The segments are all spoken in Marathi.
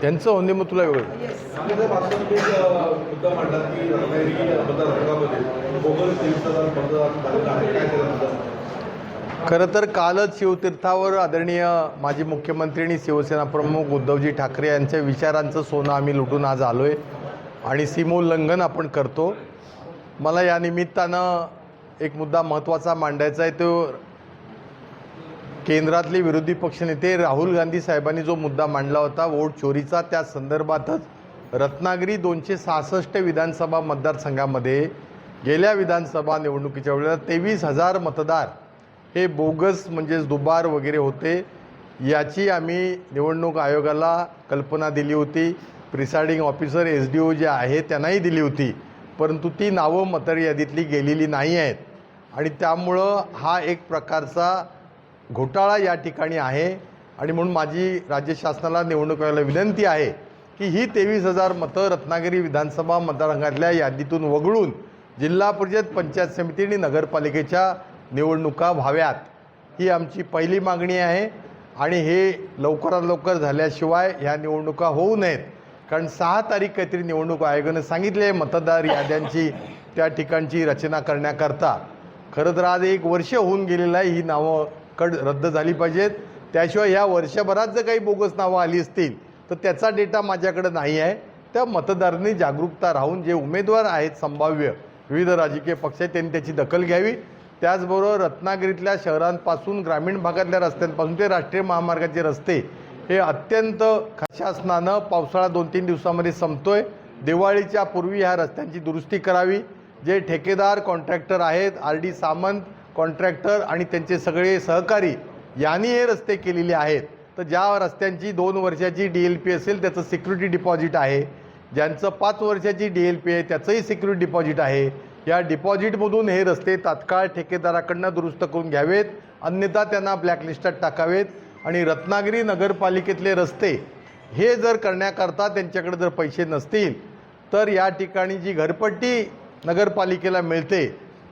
त्यांचं होणे मग तुला वेगळं खरं तर कालच शिवतीर्थावर आदरणीय माजी मुख्यमंत्री आणि शिवसेना प्रमुख उद्धवजी ठाकरे यांच्या विचारांचं सोनं आम्ही लुटून आज आलो आहे आणि सीमोल्लंघन आपण करतो. मला या निमित्तानं एक मुद्दा महत्त्वाचा मांडायचा आहे. तो केंद्रातले विरोधी पक्षनेते राहुल गांधी साहेबांनी जो मुद्दा मांडला होता वोट चोरीचा त्या संदर्भातच रत्नागिरी दोनशे सहासष्ट विधानसभा मतदारसंघामध्ये गेल्या विधानसभा निवडणुकीच्या वेळेला तेवीस हजार मतदार हे बोगस म्हणजेच दुबार वगैरे होते. याची आम्ही निवडणूक आयोगाला कल्पना दिली होती. Presiding officer S D O जे आहे त्यांनाही दिली होती. परंतु ती नावं मतदार यादीतली गेलेली नाही आहेत. आणि त्यामुळं हा एक प्रकारचा घोटाळा या ठिकाणी आहे आणि म्हणून माझी राज्य शासनाला निवडणूक आयोगाला विनंती आहे की ही तेवीस हजार मतं रत्नागिरी विधानसभा मतदारसंघातल्या यादीतून वगळून जिल्हा परिषद पंचायत समिती आणि नगरपालिकेच्या निवडणुका व्हाव्यात. ही आमची पहिली मागणी आहे आणि हे लवकरात लवकर झाल्याशिवाय ह्या निवडणुका होऊ नयेत. कारण सहा तारीख काहीतरी निवडणूक आयोगानं सांगितले आहे मतदार याद्यांची त्या ठिकाणची रचना करण्याकरता. खरं तर आज एक वर्ष होऊन गेलेलं आहे ही नावं कड रद्द झाली पाहिजेत. त्याशिवाय ह्या वर्षभरात जर काही बोगस नावं आली असतील तर त्याचा डेटा माझ्याकडे नाही आहे. त्या मतदारांनी जागरूकता राहून जे उमेदवार आहेत संभाव्य विविध राजकीय पक्ष आहेत त्यांनी त्याची दखल घ्यावी. त्याचबरोबर रत्नागिरीतल्या शहरांपासून ग्रामीण भागातल्या रस्त्यांपासून ते राष्ट्रीय महामार्गाचे रस्ते हे अत्यंत शासनानं पावसाळा दोन तीन दिवसामध्ये संपतोय. दिवाळीच्या पूर्वी ह्या रस्त्यांची दुरुस्ती करावी. जे ठेकेदार कॉन्ट्रॅक्टर आहेत आर डी सामंत कॉन्ट्रॅक्टर आणि त्यांचे सगळे सहकारी यांनी हे रस्ते केलेले आहेत. तर ज्या रस्त्यांची दोन वर्षाची डी एल पी असेल त्याचं सिक्युरिटी डिपॉझिट आहे. ज्यांचं पाच वर्षाची डी एल पी आहे त्याचंही सिक्युरिटी डिपॉझिट आहे. या डिपॉझिटमधून हे रस्ते तात्काळ ठेकेदाराकडनं दुरुस्त करून घ्यावेत. अन्यथा त्यांना ब्लॅकलिस्टात टाकावेत. आणि रत्नागिरी नगरपालिकेतले रस्ते हे जर करण्याकरता त्यांच्याकडे जर पैसे नसतील तर या ठिकाणी जी घरपट्टी नगरपालिकेला मिळते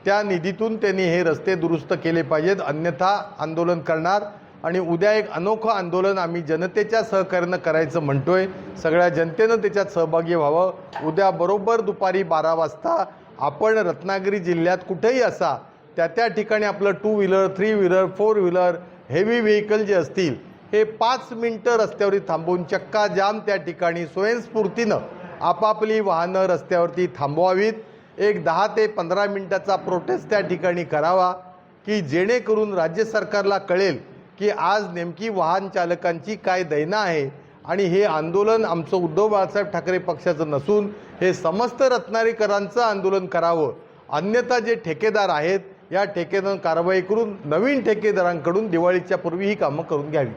त्या निधीतून त्यांनी हे रस्ते दुरुस्त केले पाहिजेत अन्यथा आंदोलन करणार. आणि उद्या एक अनोखं आंदोलन आम्ही जनतेच्या सहकार्यानं करायचं म्हणतोय. सगळ्या जनतेनं त्याच्यात सहभागी व्हावं. उद्या बरोबर दुपारी बारा वाजता आपण रत्नागिरी जिल्ह्यात कुठेही असा त्या त्या ठिकाणी आपलं two wheeler three wheeler four wheeler heavy vehicle जे असतील हे पाच मिनटं रस्त्यावरती थांबवून चक्का जाम त्या ठिकाणी स्वयंस्फूर्तीनं आपापली वाहनं रस्त्यावरती थांबवावीत. एक दहा ते पंधरा मिनटाचा प्रोटेस्ट त्या ठिकाणी करावा की जेणेकरून राज्य सरकारला कळेल की आज नेमकी वाहन चालकांची काय दैना आहे आणि हे आंदोलन आमचं उद्धव बाळासाहेब ठाकरे पक्षाचं नसून हे समस्त रत्नारीकरांचं आंदोलन करावं. अन्यथा जे ठेकेदार आहेत या ठेकेदार कारवाई करून नवीन ठेकेदारांकडून दिवाळीच्या पूर्वी ही कामं करून घ्यावी.